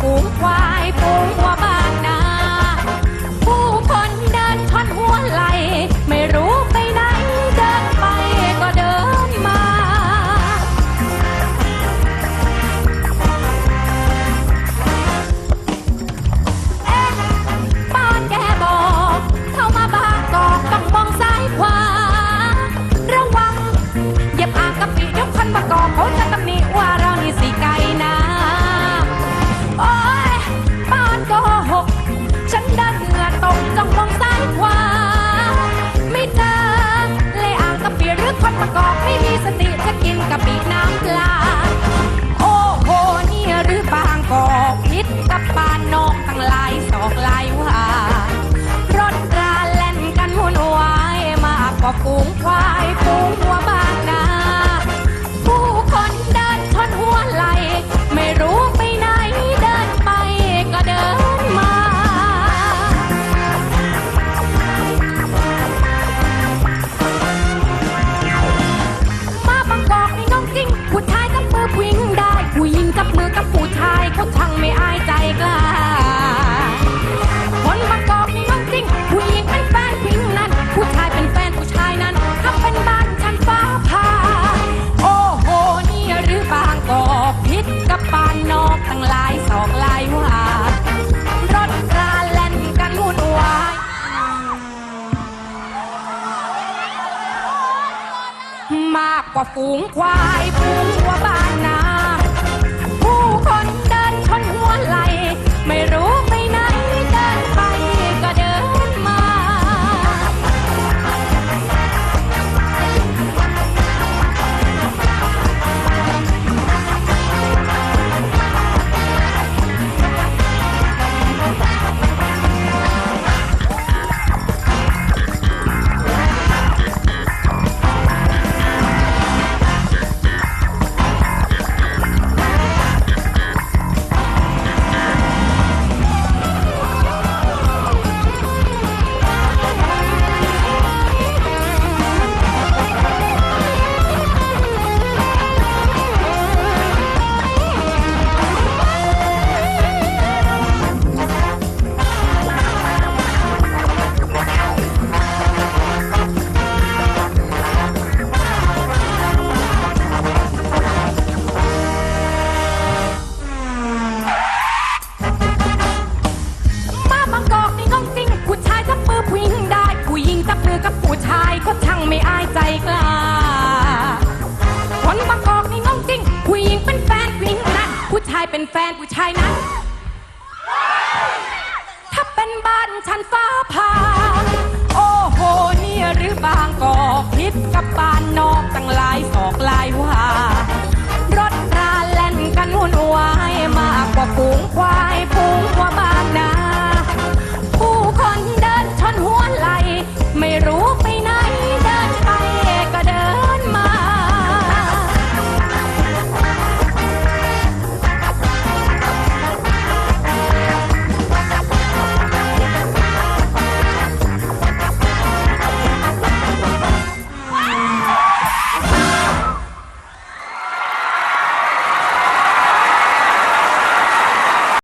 不坏不坏 กว่าฝูงควายฝูง ผู้ชายก็ช่างไม่อายใจกล้า คนบางกอกนี่งงจริง ผู้หญิงเป็นแฟนผู้หญิงนั้น ผู้ชายเป็นแฟนผู้ชายนั้น ถ้าเป็นบ้านฉันฟ้าผ่าโอ้โหเนี่ยหรือบางกอกพิษกับบ้านนอกตั้งหลายศอกหลายว่ารถราแล่นกันวุ่นวายมากกว่าฝูงควายฝูง